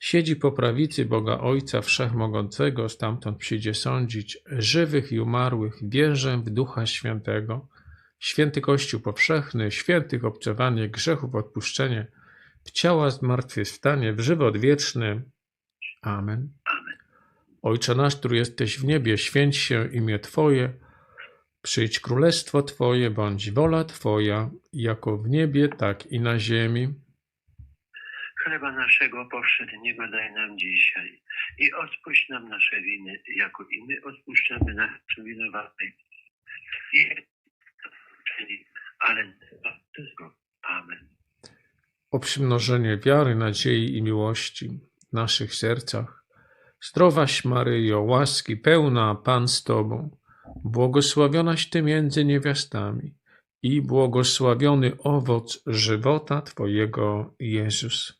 siedzi po prawicy Boga Ojca Wszechmogącego, stamtąd przyjdzie sądzić żywych i umarłych, wierzę w Ducha Świętego, święty Kościół powszechny, świętych obcowanie, grzechów odpuszczenie, w ciała zmartwychwstanie, w żywot wieczny. Amen. Amen. Ojcze nasz, który jesteś w niebie, święć się imię Twoje, przyjdź królestwo Twoje, bądź wola Twoja, jako w niebie, tak i na ziemi. Chleba naszego powszedniego daj nam dzisiaj i odpuść nam nasze winy, jako i my odpuszczamy naszym winowajcom. I ale tego. Amen. o przymnożenie wiary, nadziei i miłości w naszych sercach. Zdrowaś Maryjo, łaski pełna, Pan z Tobą, błogosławionaś Ty między niewiastami i błogosławiony owoc żywota Twojego, Jezus.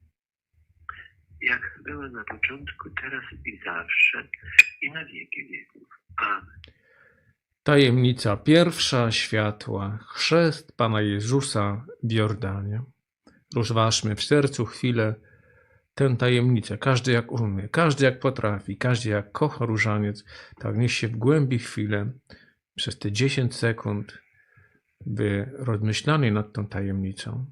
Jak była na początku, teraz i zawsze, i na wieki wieków. Amen. tajemnica pierwsza światła, chrzest Pana Jezusa w Jordanie. Rozważmy w sercu chwilę tę tajemnicę, każdy jak umie, każdy jak potrafi, każdy jak kocha różaniec, tak niech się w głębi chwilę przez te 10 sekund by rozmyślali nad tą tajemnicą.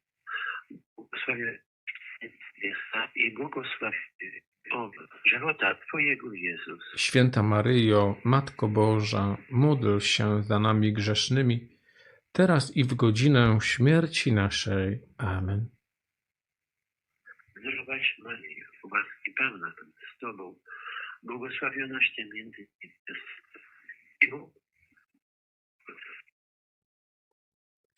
i błogosławiony owoc żywota Twojego Jezus. Święta Maryjo, Matko Boża, módl się za nami grzesznymi, teraz i w godzinę śmierci naszej. Amen. Zdrowaś Maryjo, łaski pełna z Tobą, błogosławionaś Ty między i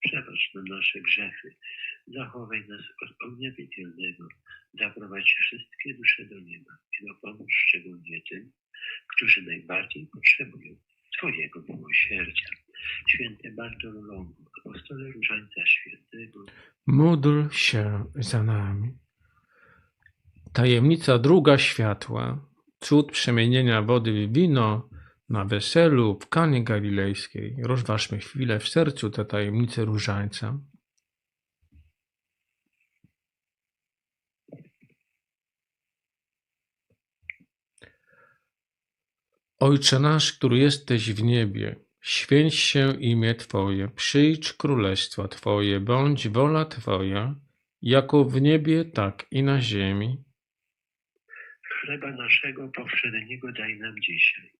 przebacz nam nasze grzechy, zachowaj nas od ognia piekielnego, zaprowadź wszystkie dusze do nieba i dopomóż szczególnie tym, którzy najbardziej potrzebują Twojego miłosierdzia. Święty Bartolomeu, apostole Różańca Świętego, Módl się za nami. Tajemnica druga światła. Cud przemienienia wody w wino na weselu w Kanie Galilejskiej. Rozważmy chwilę w sercu tę tajemnicę różańca. Ojcze nasz, który jesteś w niebie, święć się imię Twoje, przyjdź królestwo Twoje, bądź wola Twoja, jako w niebie, tak i na ziemi. chleba naszego powszedniego daj nam dzisiaj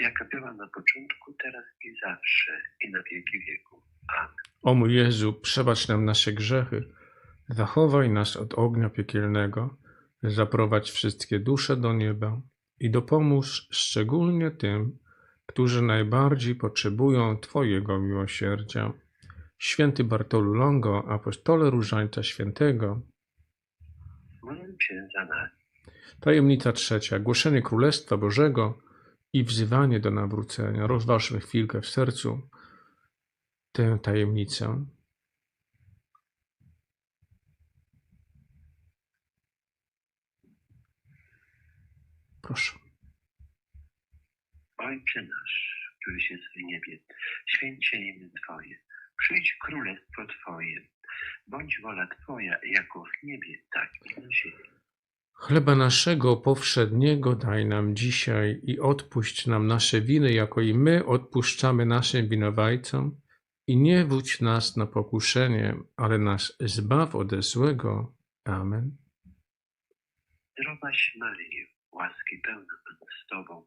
Jaka była na początku, teraz i zawsze, i na wieki wieków. Amen. O mój Jezu, przebacz nam nasze grzechy, zachowaj nas od ognia piekielnego, zaprowadź wszystkie dusze do nieba i dopomóż szczególnie tym, którzy najbardziej potrzebują Twojego miłosierdzia. Święty Bartolu Longo, apostole Różańca Świętego, Módl się za nami. tajemnica trzecia, głoszenie Królestwa Bożego i wzywanie do nawrócenia. Rozważmy chwilkę w sercu tę tajemnicę. Proszę. Ojcze nasz, któryś jest w niebie, święć się imię Twoje. Przyjdź królestwo Twoje. Bądź wola Twoja, jako w niebie, tak i na ziemi. Chleba naszego powszedniego daj nam dzisiaj i odpuść nam nasze winy, jako i my odpuszczamy naszym winowajcom. I nie wódź nas na pokuszenie, ale nas zbaw ode złego. Amen. Zdrowaś Maryjo, łaski pełna Pan z Tobą,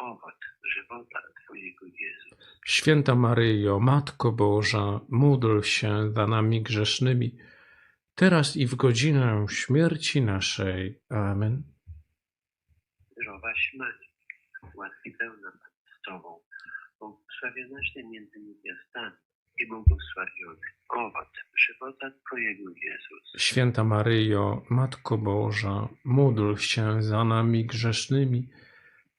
owoc żywota Twojego Jezus. Święta Maryjo, Matko Boża, módl się za nami grzesznymi, teraz i w godzinę śmierci naszej. Amen. Zdrowaś Maryjo, łaski pełna z Tobą, błogosławionaś Ty między niewiastami i błogosławiony owoc żywota Twojego Jezus. Święta Maryjo, Matko Boża, módl się za nami grzesznymi,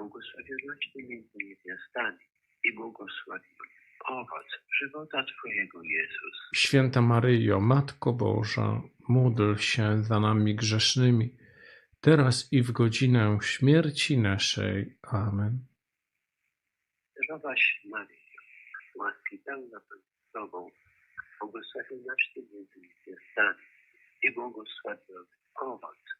błogosławionaś Ty między niewiastami i błogosławiony owoc żywota Twojego Jezus. Święta Maryjo, Matko Boża, módl się za nami grzesznymi, teraz i w godzinę śmierci naszej. Amen. Zdrowaś Maryjo, łaski pełna Pan z Tobą, błogosławionaś Ty między niewiastami i błogosławiony owoc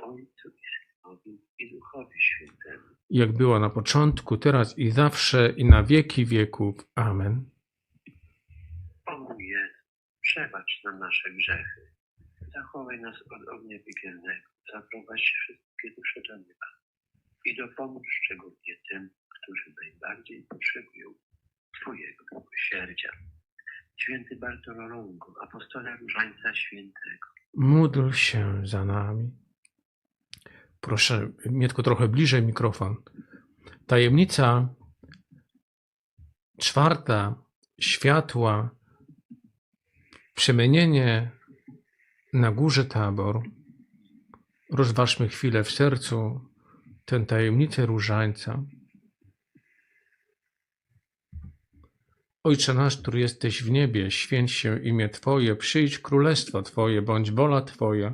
i Synowi i Duchowi Świętemu. Jak była na początku, teraz i zawsze, i na wieki wieków. Amen. Jezu, przebacz nam nasze grzechy. Zachowaj nas od ognia piekielnego. Zaprowadź wszystkie dusze do nieba. I dopomóż szczególnie tym, którzy najbardziej potrzebują Twojego miłosierdzia. Święty Bartolomeu, apostole Różańca Świętego, Módl się za nami. Proszę, Mietko, trochę bliżej mikrofon. Tajemnica czwarta światła, przemienienie na górze Tabor. Rozważmy chwilę w sercu tę tajemnicę różańca. Ojcze nasz, który jesteś w niebie, święć się imię Twoje, przyjdź królestwo Twoje, bądź wola Twoja,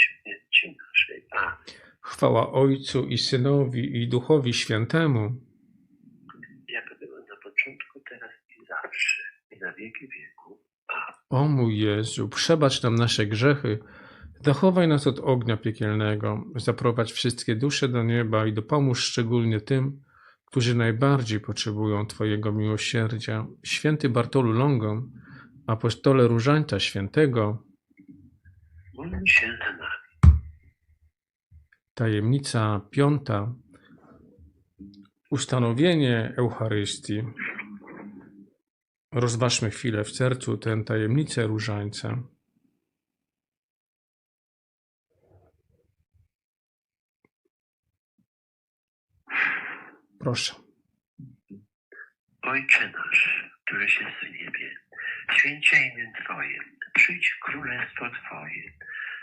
śmierci naszej. Amen. Chwała Ojcu i Synowi i Duchowi Świętemu, Jak było na początku, teraz i zawsze, i na wieki wieków. Amen. O mój Jezu, przebacz nam nasze grzechy, zachowaj nas od ognia piekielnego, zaprowadź wszystkie dusze do nieba i dopomóż szczególnie tym, którzy najbardziej potrzebują Twojego miłosierdzia. Święty Bartolu Longon, apostole Różańca Świętego, Módl się za nami. Tajemnica piąta, ustanowienie Eucharystii. Rozważmy chwilę w sercu tę tajemnicę Różańca. Proszę. Ojcze nasz, któryś jest w niebie, święcie imię Twoje, przyjdź królestwo Twoje,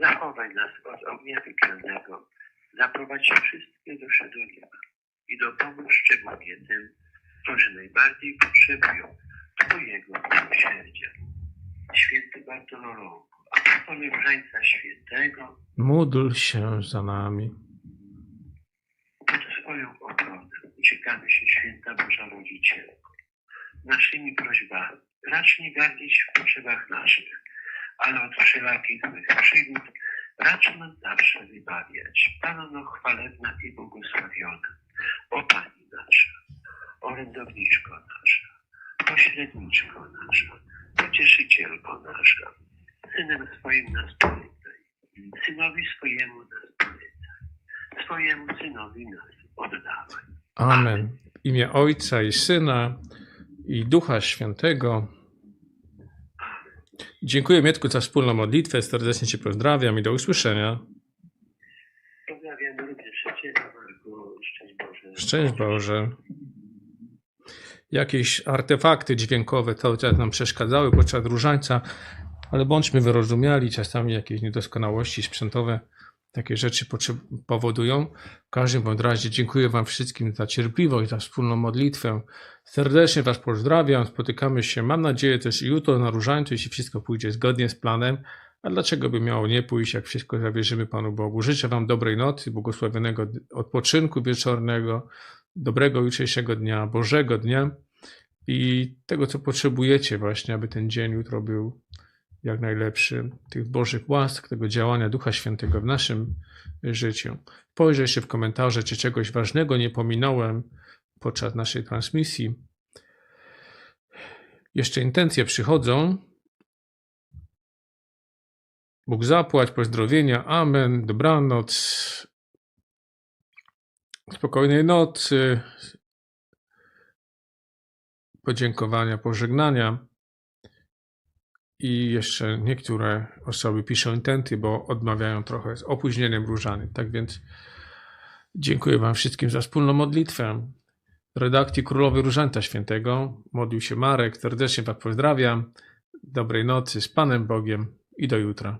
zachowaj nas od ognia piekielnego, zaprowadź wszystkie dusze do nieba i dopomóż szczególnie tym, którzy najbardziej potrzebują Twojego miłosierdzia. Święty Bartolomeu, apostole Różańca Świętego, Módl się za nami. pod swoją ochronę uciekamy się Święta Boża Rodzicielko. Naszymi prośbami racz nie gardzić w potrzebach naszych, ale od wszelakich złych przygód racz zawsze wybawiać. Panno chwalebna i błogosławiona, o Pani nasza, orędowniczko nasza, pośredniczko nasza, pocieszycielko nasza, Synem swoim nas polecaj, Synowi swojemu nas polecaj, swojemu Synowi nas oddawaj. Amen. W imię Ojca i Syna i Ducha Świętego. Dziękuję Mietku za wspólną modlitwę. Serdecznie Cię pozdrawiam i do usłyszenia. Pozdrawiam również Ciebie, Marku. Szczęść Boże. Szczęść Boże. Jakieś artefakty dźwiękowe cały czas nam przeszkadzały podczas różańca, ale bądźmy wyrozumiali, czasami jakieś niedoskonałości sprzętowe takie rzeczy powodują. W każdym bądź razie dziękuję Wam wszystkim za cierpliwość, za wspólną modlitwę. Serdecznie Was pozdrawiam. Spotykamy się, mam nadzieję, też jutro na różańcu, jeśli wszystko pójdzie zgodnie z planem. A dlaczego by miało nie pójść, jak wszystko zawierzymy Panu Bogu? Życzę Wam dobrej nocy, błogosławionego odpoczynku wieczornego, dobrego jutrzejszego dnia, Bożego dnia i tego, co potrzebujecie właśnie, aby ten dzień jutro był jak najlepszy. Tych Bożych łask, tego działania Ducha Świętego w naszym życiu. Spojrzę jeszcze w komentarze, czy czegoś ważnego nie pominąłem podczas naszej transmisji. Jeszcze intencje przychodzą. Bóg zapłać, pozdrowienia, amen, dobranoc, spokojnej nocy, podziękowania, pożegnania. I jeszcze niektóre osoby piszą intenty, bo odmawiają trochę z opóźnieniem różany. Tak więc dziękuję Wam wszystkim za wspólną modlitwę. W redakcji Królowej Różańca Świętego modlił się Marek. Serdecznie Was pozdrawiam. Dobrej nocy z Panem Bogiem i do jutra.